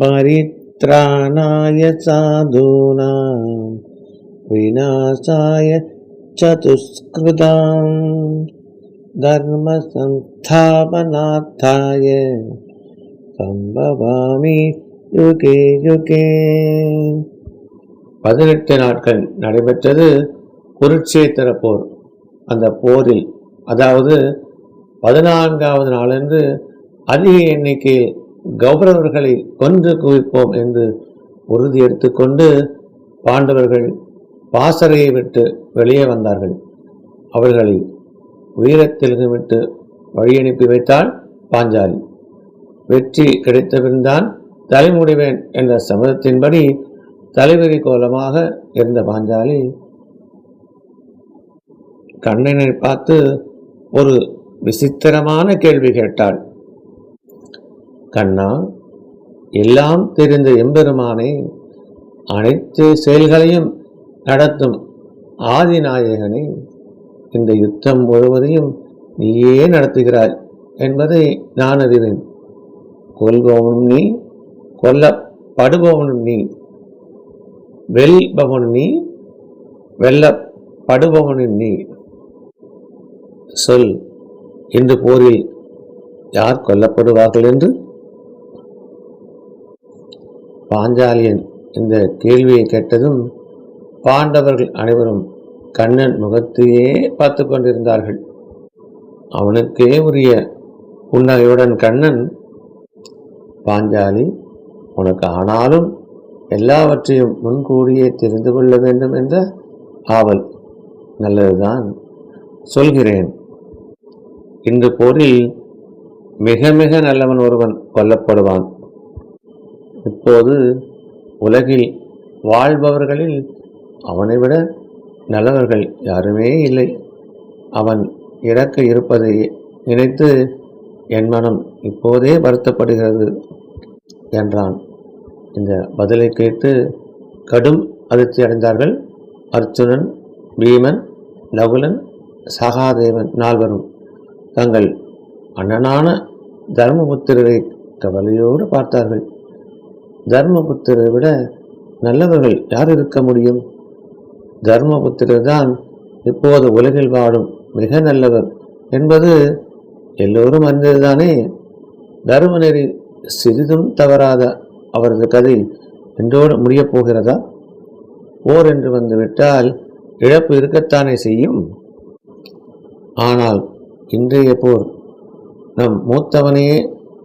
परित्राणाय साधूनां विनाशाय चतुष्कृतां धर्मसंस्थापनार्थाय சம்பவாமி UK UK பதினெட்டு நாட்கள் நடைபெற்றது குருட்சேத்திர போர் அந்த போரில் அதாவது பதினான்காவது நாளன்று அதிக எண்ணிக்கையில் கௌரவர்களை கொன்று குவிப்போம் என்று உறுதி எடுத்துக்கொண்டு பாண்டவர்கள் பாசறையை விட்டு வெளியே வந்தார்கள். அவர்களை வீரத்திற்கு விட்டு வழியனுப்பி வைத்தாள் பாஞ்சாலி. வெற்றி கிடைத்தபின்தான் தலைமுடிவேன் என்ற சமதத்தின்படி தலைவரி கோலமாக இருந்த பாஞ்சாலி கண்ணனை பார்த்து ஒரு விசித்திரமான கேள்வி கேட்டாள். கண்ணா எல்லாம் தெரிந்த எம்பெருமானே அனைத்து செயல்களையும் நடத்தும் ஆதிநாயகனே இந்த யுத்தம் முழுவதையும் நீயே நடத்துகிறாய் என்பதை நான் அறிவேன். கொல்பவனும் நீ கொல்லப்படுபவனும் நீ வெல்பவனும் நீ வெல்லப்படுபவனும் நீ. சொல் இந்த போரில் யார் கொல்லப்படுவார்கள் என்று? பாஞ்சாலியன் இந்த கேள்வியை கேட்டதும் பாண்டவர்கள் அனைவரும் கண்ணன் முகத்தையே பார்த்து கொண்டிருந்தார்கள். அவனுக்கே உரிய புன்னகையுடன் கண்ணன் பாஞ்சாலி உனக்கு ஆனாலும் எல்லாவற்றையும் முன்கூடியே தெரிந்து கொள்ள வேண்டும் என்ற ஆவல். நல்லதுதான் சொல்கிறேன். இந்த போரில் மிக மிக நல்லவன் ஒருவன் கொல்லப்படுவான். இப்போது உலகில் வாழ்பவர்களில் அவனை விட நல்லவர்கள் யாருமே இல்லை. அவன் இறக்க இருப்பதை நினைத்து என் மனம் இப்போதே வருத்தப்படுகிறது என்றான். இந்த பதிலை கேட்டு கடும் அதிர்ச்சி அடைந்தார்கள். அர்ஜுனன் பீமன் நகுலன் சகாதேவன் நால்வரும் தங்கள் அண்ணனான தர்மபுத்திரரை கவலையோடு பார்த்தார்கள். தர்மபுத்திரரை விட நல்லவர்கள் யார் இருக்க முடியும்? தர்மபுத்திரர் தான் இப்போது உலகில் வாழும் மிக நல்லவர் என்பது எல்லோரும் அறிந்ததுதானே? தர்மநெறி சிறிதும் தவறாத அவரது கதை என்றோடு முடியப் போகிறதா? போர் என்று வந்துவிட்டால் இழப்பு இருக்கத்தானே செய்யும்? ஆனால் இன்றைய போர் நம் மூத்தவனையே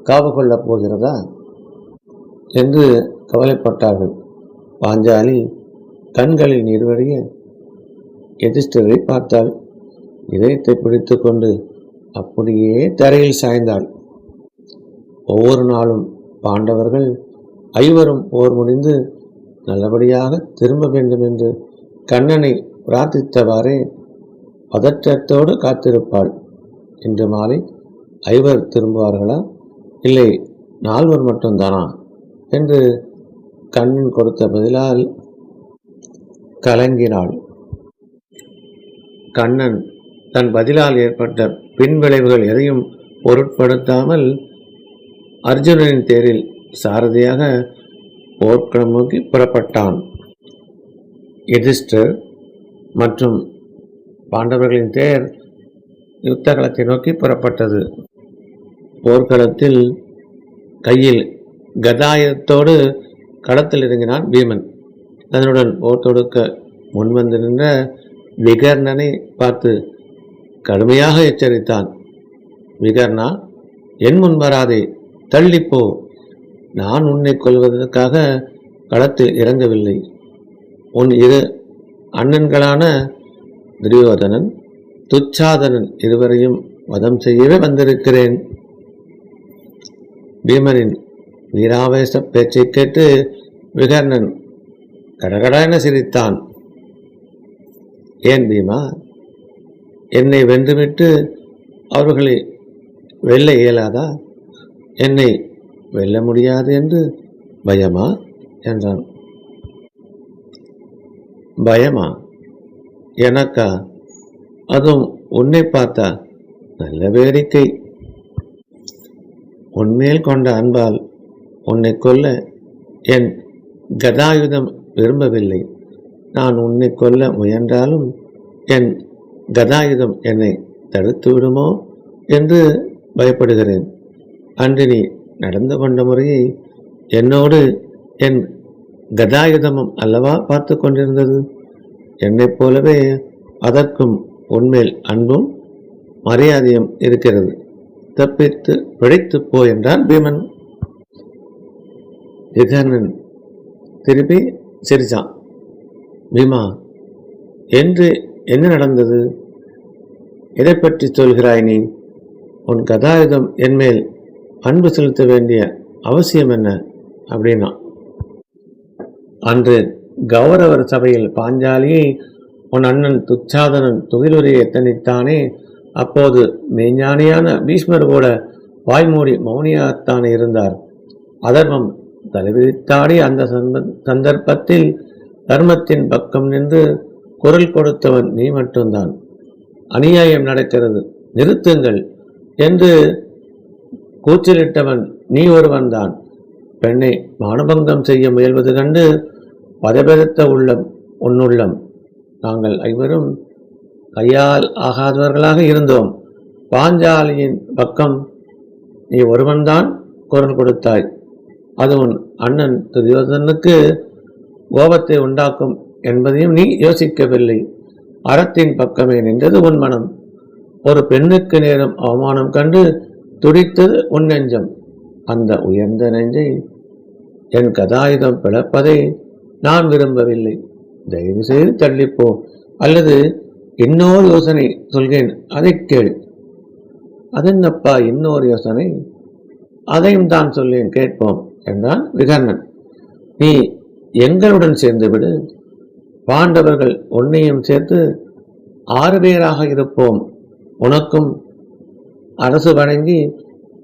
காவு கொள்ளப் போகிறதா? என்று கவலைப்பட்டார்கள். பாஞ்சாலி கண்களில் நீர்வடிய எதிர்ஷ்டரை பார்த்தாள். இதயத்தை பிடித்து கொண்டு அப்படியே தரையில் சாய்ந்தாள். ஒவ்வொரு நாளும் பாண்டவர்கள் ஐவரும் போர் முடிந்து நல்லபடியாக திரும்ப வேண்டும் என்று கண்ணனை பிரார்த்தித்தவாறே பதற்றத்தோடு காத்திருப்பாள். இன்று மாலை ஐவர் திரும்புவார்களா? இல்லை நால்வர் மட்டும்தானா? என்று கண்ணன் கொடுத்த பதிலால் கலங்கினாள். கண்ணன் தன் பதிலால் ஏற்பட்ட பின்விளைவுகள் எதையும் பொருட்படுத்தாமல் அர்ஜுனனின் தேரில் சாரதியாக போர்க்களம் நோக்கி புறப்பட்டான். எதிஸ்டர் மற்றும் பாண்டவர்களின் தேர் யுத்தகலத்தை நோக்கி புறப்பட்டது. போர்க்களத்தில் கையில் கதாயத்தோடு களத்தில் இறங்கினான் பீமன். அதனுடன் போர் தொடுக்க முன்வந்து நின்ற விகர்ணனை பார்த்து கடுமையாக எச்சரித்தான். விகர்ணா என் முன் வராதே தள்ளிப்போ. நான் உன்னை கொள்வதற்காக களத்தில் இறங்கவில்லை. உன் இரு அண்ணன்களான துரியோதனன் துச்சாதனன் இருவரையும் வதம் செய்யவே வந்திருக்கிறேன். பீமனின் வீராவேச பேச்சை கேட்டு விகர்ணன் கடகடன என சிரித்தான். ஏன் பீமா? என்னை வென்றுவிட்டு அவர்களை வெல்ல இயலாதா? என்னை வெல்ல முடியாது என்று பயமா? என்றான். பயமா? எனக்கா? அதுவும் உன்னை பார்த்தா நல்ல வேடிக்கை. உன்மேல் கொண்ட அன்பால் உன்னை கொல்ல என் கதாயுதம் விரும்பவில்லை. நான் உன்னை கொல்ல முயன்றாலும் என் கதாயுதம் என்னை தடுத்து விடுமோ என்று பயப்படுகிறேன். அன்று நீ நடந்து கொண்ட முறையை என்னோடு என் கதாயுதமும் அல்லவா பார்த்து கொண்டிருந்தது? என்னைப் போலவே அதற்கும் உண்மையில் அன்பும் மரியாதையும் இருக்கிறது. தப்பித்து பிழைத்து போ என்றான் பீமன். விகர்ணன் திருப்பி சிரிச்சான். பீமா என்று என்ன நடந்தது? எதை பற்றி சொல்கிறாய் நீ? உன் கதாயுதம் என்மேல் அன்பு செலுத்த வேண்டிய அவசியம் என்ன? அப்படின்னா. அன்று கௌரவர் சபையில் பாஞ்சாலியை உன் அண்ணன் துச்சாதனன் துகிலுரையை எத்தனித்தானே அப்போது மெய்ஞானியான பீஷ்மர் கூட வாய்மூடி மௌனியாகத்தானே இருந்தார். அதர்மம் தலைவிதித்தாடி அந்த சந்த- சந்தர்ப்பத்தில் தர்மத்தின் பக்கம் நின்று குரல் கொடுத்தவன் நீ மட்டும்தான். அநியாயம் நடக்கிறது நிறுத்துங்கள் என்று கூச்சலிட்டவன் நீ ஒருவன்தான். பெண்ணை மானபங்கம் செய்ய முயல்வது கண்டு பதபெருத்த உள்ளம் உன்னுள்ளம். நாங்கள் ஐவரும் கையால் ஆகாதவர்களாக இருந்தோம். பாஞ்சாலியின் பக்கம் நீ ஒருவன்தான் குரல் கொடுத்தாய். அது உன் அண்ணன். துரியோதனுக்கு கோபத்தை உண்டாக்கும் என்பதையும் நீ யோசிக்கவில்லை. அறத்தின் பக்கமே நின்றது உன் மனம். ஒரு பெண்ணுக்கு நேரம் அவமானம் கண்டு துடித்தது உன் நெஞ்சம். அந்த உயர்ந்த நெஞ்சை என் கதாயுதம் பிளப்பதை நான் விரும்பவில்லை. தயவு செய்து தள்ளிப்போ. அல்லது இன்னொரு யோசனை சொல்கிறேன். அதை கேள். அதென்னப்பா இன்னொரு யோசனை? அதையும் தான் சொல்லேன். கேட்போம். என்றான் விகர்ணன் நீ எங்களுடன் சேர்ந்து விடு பாண்டவர்கள் உன்னையும் சேர்த்து ஆறு பேராக இருப்போம். உனக்கும் அரசு வழங்கி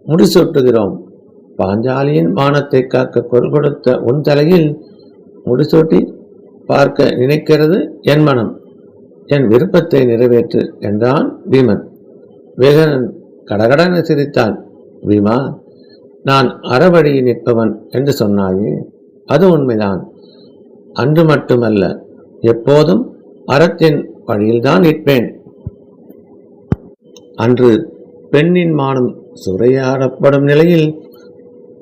முடிசூட்டுகிறோம். பாஞ்சாலியின் மானத்தை காக்க குரல் கொடுத்த உன் தலையில் முடிசூட்டி பார்க்க நினைக்கிறது என் மனம். என் விருப்பத்தை நிறைவேற்று என்றான் பீமன் வேகனன் கடகடன சிரித்தான். பீமா நான் அறவழியில் நிற்பவன் என்று சொன்னாயே அது உண்மைதான். அன்று மட்டுமல்ல எப்போதும் அறத்தின் வழியில்தான் நிற்பேன். அன்று பெண்ணின் மானம் சுரையாடப்படும் நிலையில்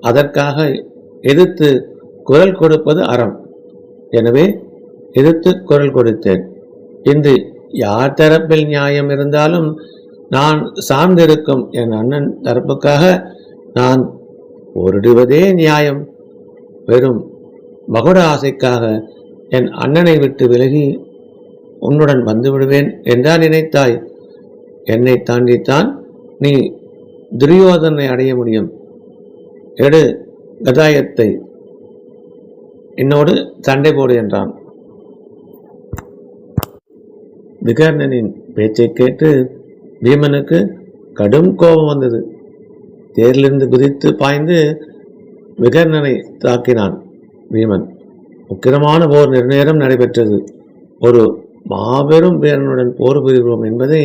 அதற்காக எதிர்த்து குரல் கொடுப்பது அறம். எனவே எதிர்த்து குரல் கொடுத்தேன். இன்று யார் தரப்பில் நியாயம் இருந்தாலும் நான் சார்ந்திருக்கும் என் அண்ணன் தரப்புக்காக நான் ஓரிடுவதே நியாயம். வெறும் மகுட ஆசைக்காக என் அண்ணனை விட்டு விலகி உன்னுடன் வந்து விடுவேன் என்றா நினைத்தாய்? என்னை தாண்டித்தான் நீ துரியோதனை அடைய முடியும். எடு கதாயத்தை. என்னோடு சண்டை போடு என்றான். விகர்ணனின் பேச்சை கேட்டு பீமனுக்கு கடும் கோபம் வந்தது. தேரிலிருந்து குதித்து பாய்ந்து விகர்ணனை தாக்கினான் வீமன். உக்கிரமான போர் நெடுநேரம் நடைபெற்றது. ஒரு மாபெரும் வீரனுடன் போர் புரிகிறோம் என்பதை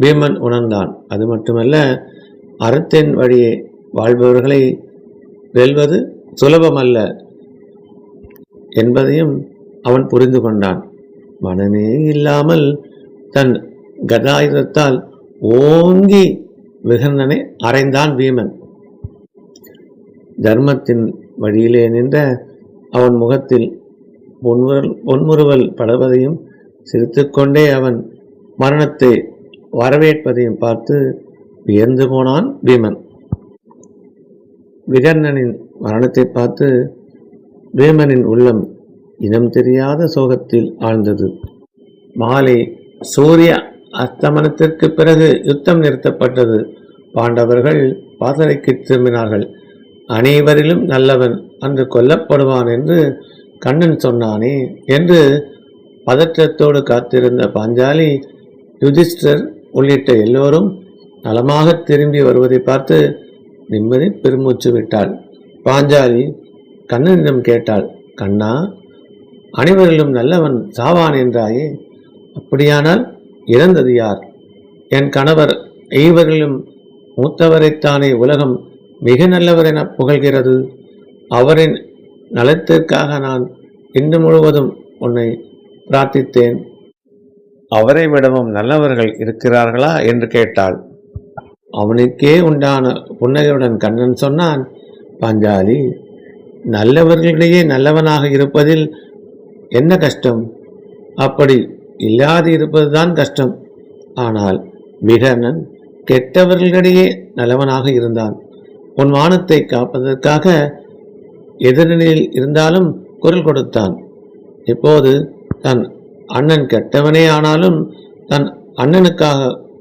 பீமன் உணர்ந்தான். அது மட்டுமல்ல அறத்தின் வழியே வாழ்பவர்களை வெல்வது சுலபமல்ல என்பதையும் அவன் புரிந்து கொண்டான். மனமே இல்லாமல் தன் கதாயுதத்தால் ஓங்கி விகர்ணனை அறைந்தான் வீமன். தர்மத்தின் வழியிலே நின்ற அவன் முகத்தில் பொன்முறல் பொன்முறுவல் படுவதையும் சிரித்துக்கொண்டே அவன் மரணத்தை வரவேற்பதையும் பார்த்து வியந்து போனான் பீமன் விகர்ணனின் மரணத்தை பார்த்து பீமனின் உள்ளம் இனம் தெரியாத சோகத்தில் ஆழ்ந்தது. மாலை சூரிய அஸ்தமனத்திற்கு பிறகு யுத்தம் நிறுத்தப்பட்டது. பாண்டவர்கள் பாசறைக்கு திரும்பினார்கள். அனைவரிலும் நல்லவன் அன்று கொல்லப்படுவான் என்று கண்ணன் சொன்னானே என்று பதற்றத்தோடு காத்திருந்த பாஞ்சாலி யுதிஷ்டர் உள்ளிட்ட எல்லோரும் நலமாக திரும்பி வருவதை பார்த்து நிம்மதி பெருமூச்சு விட்டாள். பாஞ்சாலி கண்ணனிடம் கேட்டாள் கண்ணா அனைவரிலும் நல்லவன் சாவான் என்றாயே? அப்படியானால் இறந்தது யார்? என் கணவர் ஐவரிலும் மூத்தவரைத்தானே உலகம் மிக நல்லவர் என புகழ்கிறது. அவரின் நலத்திற்காக நான் இன்று முழுவதும் உன்னை பிரார்த்தித்தேன். அவரை விடவும் நல்லவர்கள் இருக்கிறார்களா? என்று கேட்டாள். அவனுக்கே உண்டான புன்னகையுடன் கண்ணன் சொன்னான் பாஞ்சாலி நல்லவர்களிடையே நல்லவனாக இருப்பதில் என்ன கஷ்டம்? அப்படி இல்லாது இருப்பதுதான் கஷ்டம். ஆனால் விகர்ணன் கெட்டவர்களிடையே நல்லவனாக இருந்தான். உன் வானத்தை காப்பதற்காக எதிரணியில் இருந்தாலும் குரல் கொடுத்தான். இப்போது தன் அண்ணன் கெட்டவனே ஆனாலும் தன் அண்ணனுக்காக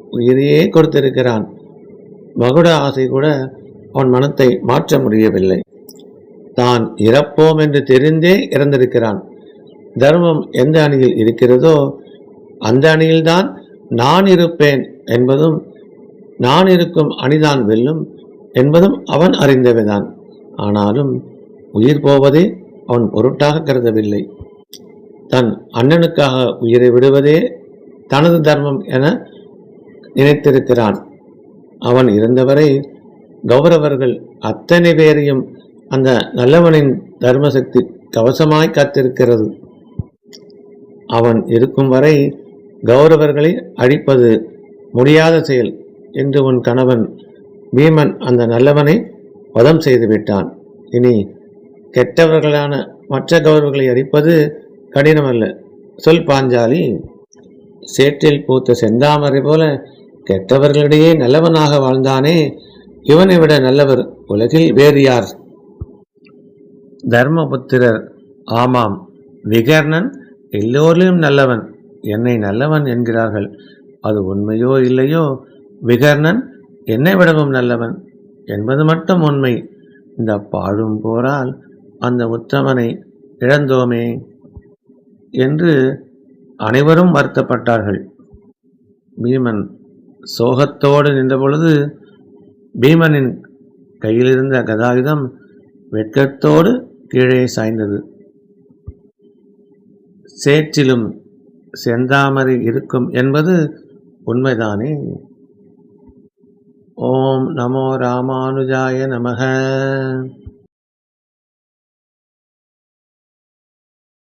உயிரையே கொடுத்திருக்கிறான். மகுட ஆசை கூட அவன் மனத்தை மாற்ற முடியவில்லை. தான் இறப்போம் என்று தெரிந்தே இறந்திருக்கிறான். தர்மம் எந்த அணியில் இருக்கிறதோ அந்த அணியில்தான் நான் இருப்பேன் என்பதும் நான் இருக்கும் அணிதான் வெல்லும் என்பதும் அவன் அறிந்தவைதான். ஆனாலும் உயிர் போவதே அவன் பொருட்டாக கருதவில்லை. தன் அண்ணனுக்காக உயிரை விடுவதே தனது தர்மம் என நினைத்திருக்கிறான். அவன் இருந்தவரை கௌரவர்கள் அத்தனை பேரையும் அந்த நல்லவனின் தர்மசக்தி கவசமாய் காத்திருக்கிறது. அவன் இருக்கும் வரை கௌரவர்களை அழிப்பது முடியாத செயல் என்று உன் கணவன் பீமன் அந்த நல்லவனை வதம் செய்து விட்டான். இனி கெட்டவர்களான மற்ற கௌரவர்களை அழிப்பது கடினமல்ல. சொல் பாஞ்சாலி. சேற்றில் பூத்த செந்தாமரை போல கெட்டவர்களிடையே நல்லவனாக வாழ்ந்தானே இவனை விட நல்லவர் உலகில் வேறு யார்? தர்மபுத்திரர். ஆமாம் விகர்ணன் எல்லோரிலும் நல்லவன். என்னை நல்லவன் என்கிறார்கள். அது உண்மையோ இல்லையோ? விகர்ணன் என்னை விடவும் நல்லவன் என்பது மட்டும் உண்மை. இந்த பாழும் போரால் அந்த உத்தமனை இழந்தோமே என்று அனைவரும் வருத்தப்பட்டார்கள். பீமன் சோகத்தோடு நின்றபொழுது பீமனின் கையிலிருந்த கதாயுதம் வெட்கத்தோடு கீழே சாய்ந்தது. சேற்றிலும் செந்தாமரை இருக்கும் என்பது உண்மைதானே? ஓம் நமோ ராமானுஜாய நமக.